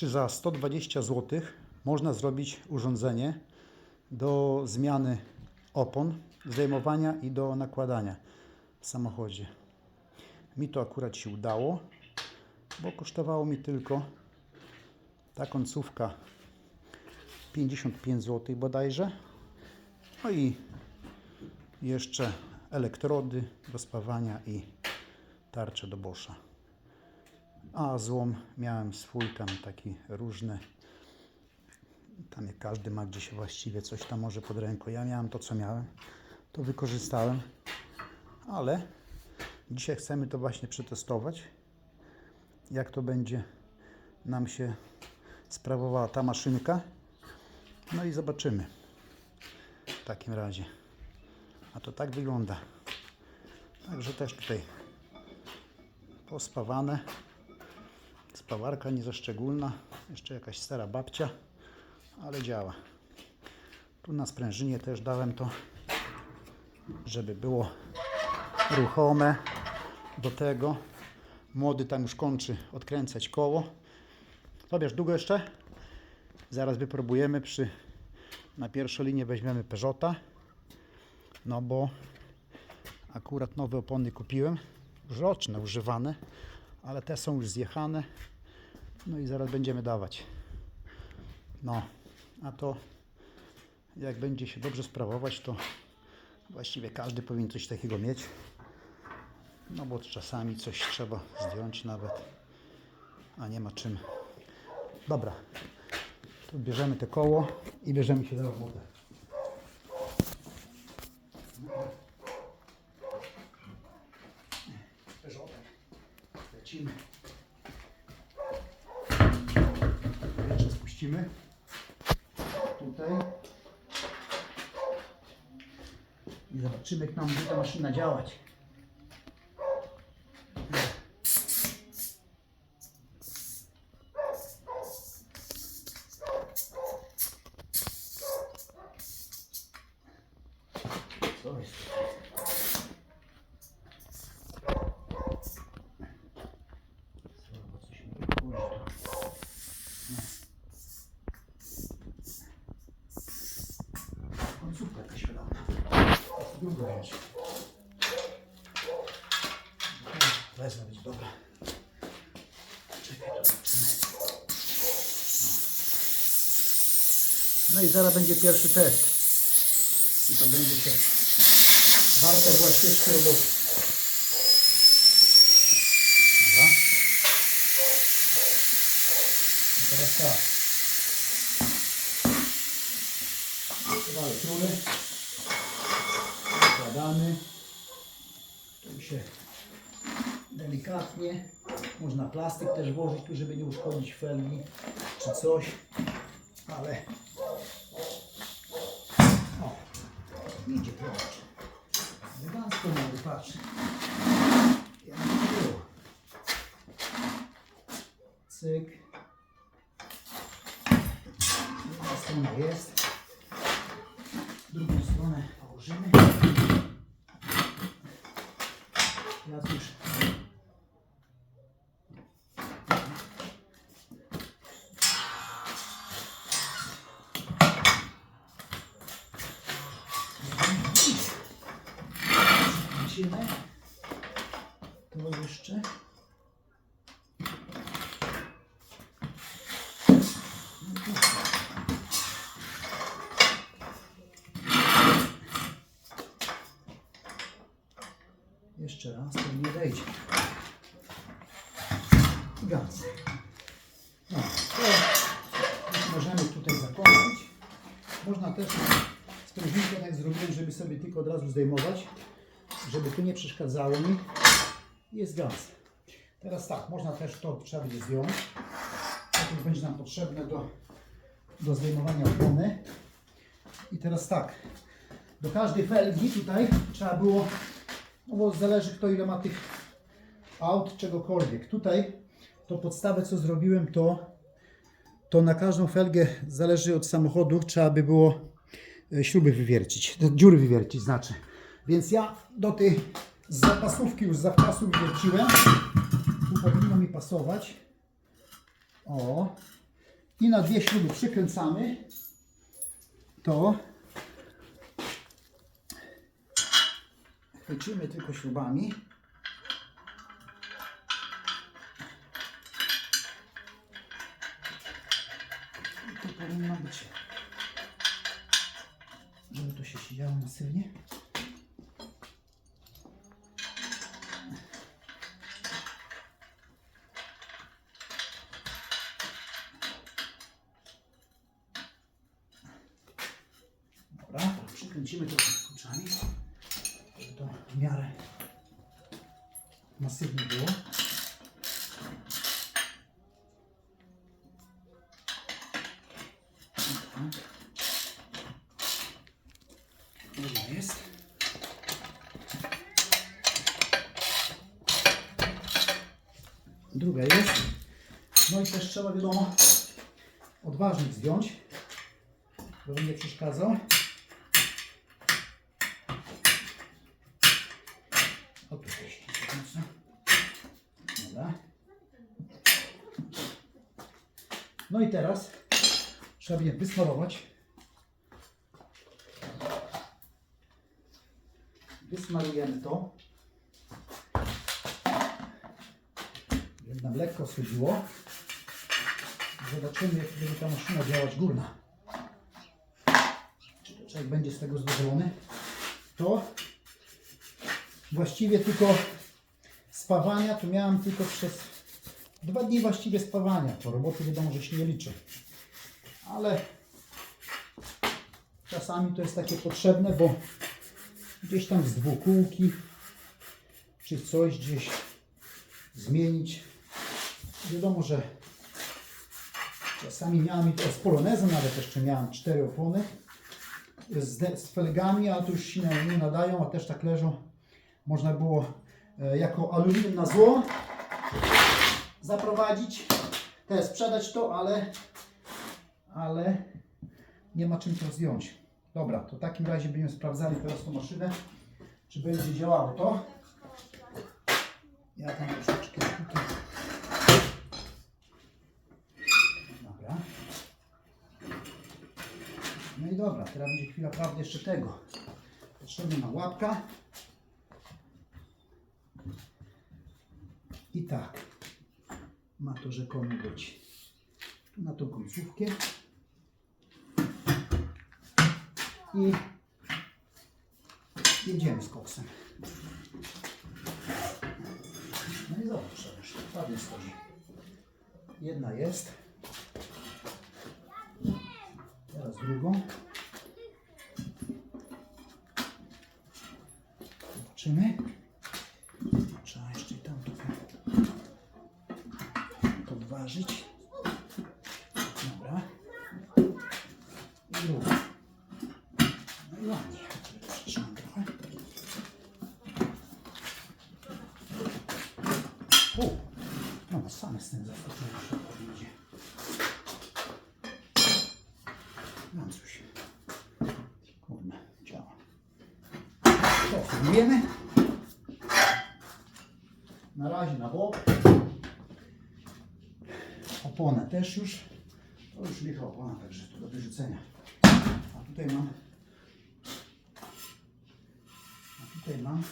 czy za 120 zł można zrobić urządzenie do zmiany opon, zdejmowania i do nakładania w samochodzie. Mi to akurat się udało, bo kosztowało mi tylko ta końcówka 55 zł bodajże. No i jeszcze elektrody do spawania i tarcze do Boscha. A złom miałem swój tam taki różny. Tam jak każdy ma gdzieś właściwie coś tam może pod ręką. Ja miałem to co miałem. To wykorzystałem. Ale dzisiaj chcemy to właśnie przetestować. Jak to będzie nam się sprawowała ta maszynka. No i zobaczymy. W takim razie. A to tak wygląda. Także też tutaj pospawane. Spawarka nie za szczególna. Jeszcze jakaś stara babcia, ale działa. Tu na sprężynie też dałem to, żeby było ruchome. Do tego młody tam już kończy odkręcać koło. Tobiasz, długo jeszcze? Zaraz wypróbujemy przy na pierwszą linię weźmiemy Peugeota. No bo akurat nowe opony kupiłem. Roczne, używane, ale te są już zjechane. No i zaraz będziemy dawać. No, a to jak będzie się dobrze sprawować, to właściwie każdy powinien coś takiego mieć. No bo czasami coś trzeba zdjąć nawet, a nie ma czym. Dobra, to bierzemy te koło i bierzemy się robotę. Peugeotem. Lecimy. Spuścimy. Tutaj. I zobaczymy, jak nam będzie ta maszyna działać. Co jest? Słabo coś mi wychodzi. Końcówka jakaś wydana. Druga rzecz. Wezmę, być dobra. Czekaj, to zobaczymy. No. i zaraz będzie pierwszy test. I to będzie się warte była ścieżki roboty. Dobra. I teraz tak. Dalej trury. Wkładamy. Tu się delikatnie. Można plastik też włożyć tu, żeby nie uszkodzić felgi czy coś. Ale o, idzie proszę. Elegancko mamy, patrz. Jak było. Cyk. Jedna strona jest. Drugą stronę położymy. Teraz już Jeszcze raz, to nie wejdzie. Gaz. No, to możemy tutaj zakończyć. Można też sprężynkę tak zrobiłem, żeby sobie tylko od razu zdejmować, żeby tu nie przeszkadzało mi. Jest gaz. Teraz tak, można też to trzeba będzie zdjąć. To będzie nam potrzebne do, do zdejmowania opony. I teraz tak, do każdej felgi tutaj trzeba było, no bo zależy kto ile ma tych aut, czegokolwiek. Tutaj to podstawę co zrobiłem to, to na każdą felgę zależy od samochodu, trzeba by było e, śruby wywiercić, dziury wywiercić znaczy. Więc ja do tej zapasówki już zawczasu wywierciłem. Tu powinno mi pasować. O, i na dwie śruby przykręcamy, to chwycimy tylko śrubami. I to powinno być, żeby to się siedziało masywnie. Dobra, to przykręcimy trochę kluczami, to w miarę masywnie było. Druga jest. No i też trzeba wiadomo odważnik zdjąć, żeby nie przeszkadzał. O tutaj się mocno. Dobra. No i teraz trzeba je wysmarować. Wysmarujemy to. Żeby nam lekko schodziło. Zobaczymy, jak będzie ta maszyna działać górna. Czy człowiek będzie z tego zadowolony? To właściwie tylko spawania, to miałem tylko przez dwa dni właściwie spawania. Po roboty wiadomo, że się nie liczy. Ale czasami to jest takie potrzebne, bo gdzieś tam z dwukółki czy coś gdzieś zmienić. Wiadomo, że czasami miałem to z polonezem, nawet jeszcze miałem cztery opony z, z felgami, ale to już się nie, nie nadają, a też tak leżą. Można było e, jako aluminium na zło zaprowadzić, też sprzedać to, ale, ale nie ma czym to zdjąć. Dobra, to w takim razie będziemy sprawdzali teraz tą maszynę, czy będzie działało to. Ja tam troszeczkę tutaj. Dobra. No i dobra, teraz będzie chwila prawdy jeszcze tego. Potrzebna łapka. I tak. Ma to rzekomo być. Tu na tą końcówkę. I jedziemy z koksem. No i zobacz, ładnie schodzi. Jedna jest. Teraz drugą. Zobaczymy. Trzeba jeszcze i tam trochę podważyć. Dobra. I drugą. No i ładnie. Przytrzymam trochę. U, no same z tym zaskoczyłem, że tak idzie. Francuś. Kurde, działa. To filmujemy. Na razie na bok. Oponę też już. To już licha opona, także to do wyrzucenia. A tutaj mam. A tutaj mam.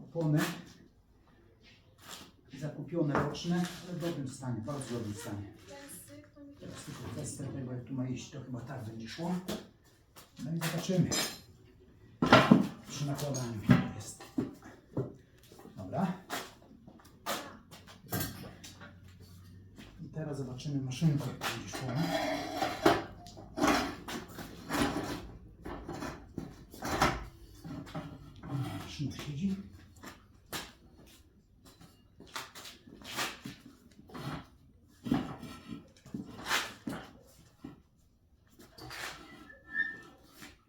Opony zakupione roczne, ale w dobrym stanie, bardzo dobrym stanie. Teraz tylko kwestia tego, jak tu ma iść, to chyba tak będzie szło. No i zobaczymy. Przy nakładaniu jak to jest. Dobra. I teraz zobaczymy maszynkę, jak będzie szło. Maszyna siedzi.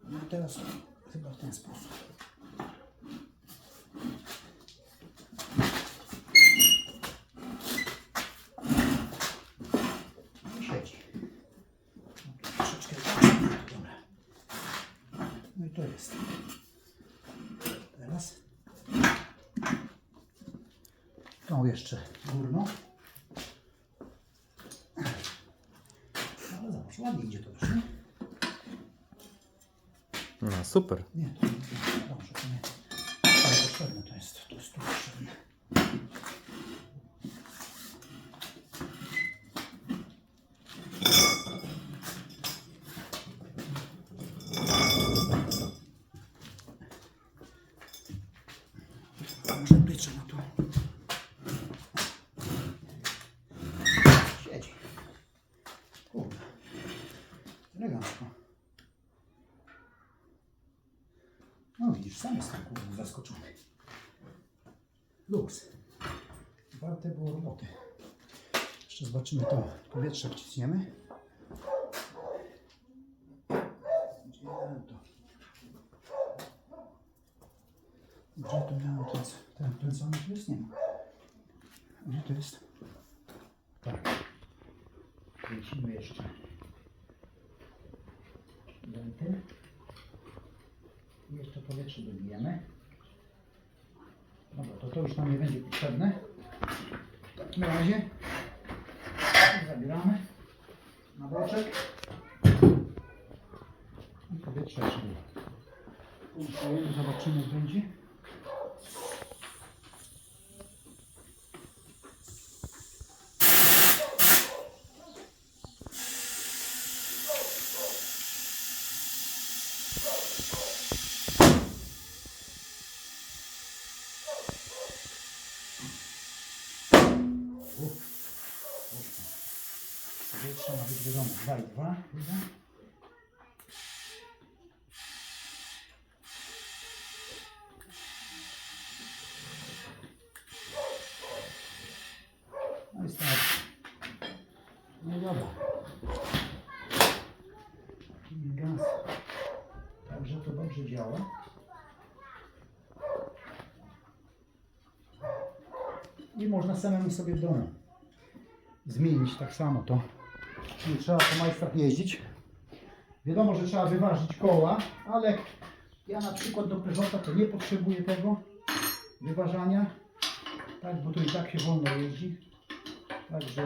No teraz chyba w ten sposób. jest. Teraz tą jeszcze górną. Ale zobacz, ładnie idzie to już, nie? No super. Nie, to nie, dobrze, to nie. Jest potrzebne, to jest, to jest tu potrzebne. Elegancko. No widzisz, sam jestem kurde zaskoczony. Luz. Warte było roboty. Jeszcze zobaczymy to powietrze wciśniemy. Gdzie miałem to? Miałem ten, ten, ten sam jest? Nie ma. Gdzie to jest? Tak. Kręcimy jeszcze. I jeszcze powietrze dobijemy. Dobra, to to już nam nie będzie potrzebne. W takim razie zabieramy na boczek. I powietrze jeszcze zobaczymy jak będzie. Powietrze ma być wiadomo 2 i 2. Widzę. No i starczy. No dobra. I gaz. Także to dobrze działa. I można samemu sobie w domu zmienić tak samo to. Nie trzeba po majstrach jeździć. Wiadomo, że trzeba wyważyć koła, ale ja na przykład do Peugeota to nie potrzebuję tego wyważania. Tak, bo to i tak się wolno jeździ. Także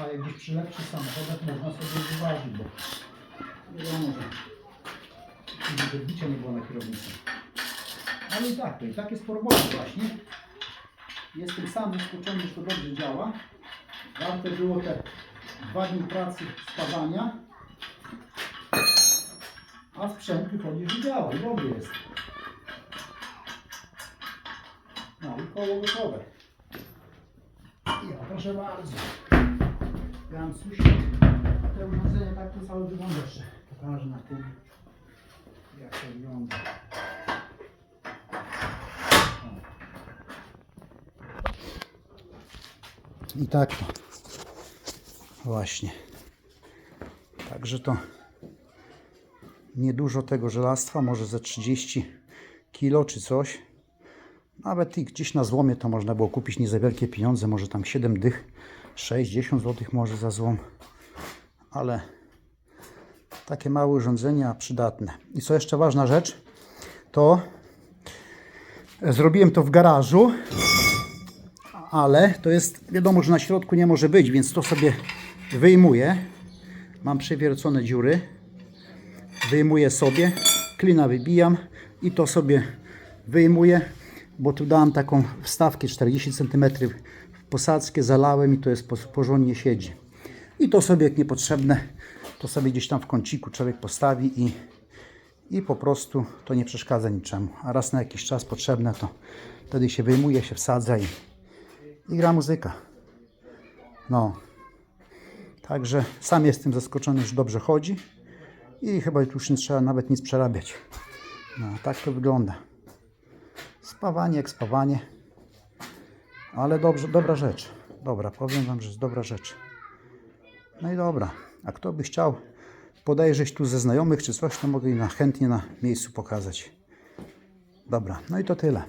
ale gdzieś przy lepszych samochodach można sobie wyważyć, bo wiadomo, że odbicia nie było na kierownicy. Ale i tak, to i tak jest po robocie właśnie. Jestem sam zaskoczony, że to dobrze działa. Warte było te dwa dni pracy spawania. A sprzęt wychodzi, że działa i dobry jest. No i koło gotowe. Ja proszę bardzo. Jancuś. A te urządzenie tak to całe wygląda jeszcze. Pokażę na tym jak to wygląda. I tak. Właśnie. Także to niedużo tego żelastwa, może ze 30 kilo czy coś. Nawet i gdzieś na złomie to można było kupić nie za wielkie pieniądze, może tam 7 dych, 60 zł może za złom. Ale takie małe urządzenia przydatne. I co jeszcze ważna rzecz, to zrobiłem to w garażu ale to jest, wiadomo, że na środku nie może być, więc to sobie wyjmuję. Mam przewiercone dziury. Wyjmuję sobie, klina wybijam i to sobie wyjmuję, bo tu dałem taką wstawkę 40 cm w posadzkę, zalałem i to jest porządnie siedzi. I to sobie jak niepotrzebne, to sobie gdzieś tam w kąciku człowiek postawi i, i po prostu to nie przeszkadza niczemu. A raz na jakiś czas potrzebne, to wtedy się wyjmuje, się wsadza i, i gra muzyka. No. Także sam jestem zaskoczony, że dobrze chodzi i chyba już nie trzeba nawet nic przerabiać. No, tak to wygląda. Spawanie jak spawanie. Ale dobrze, dobra rzecz. Dobra, powiem Wam, że jest dobra rzecz. No i dobra. A kto by chciał podejrzeć tu ze znajomych czy coś, to mogę na, chętnie na miejscu pokazać. Dobra, no i to tyle.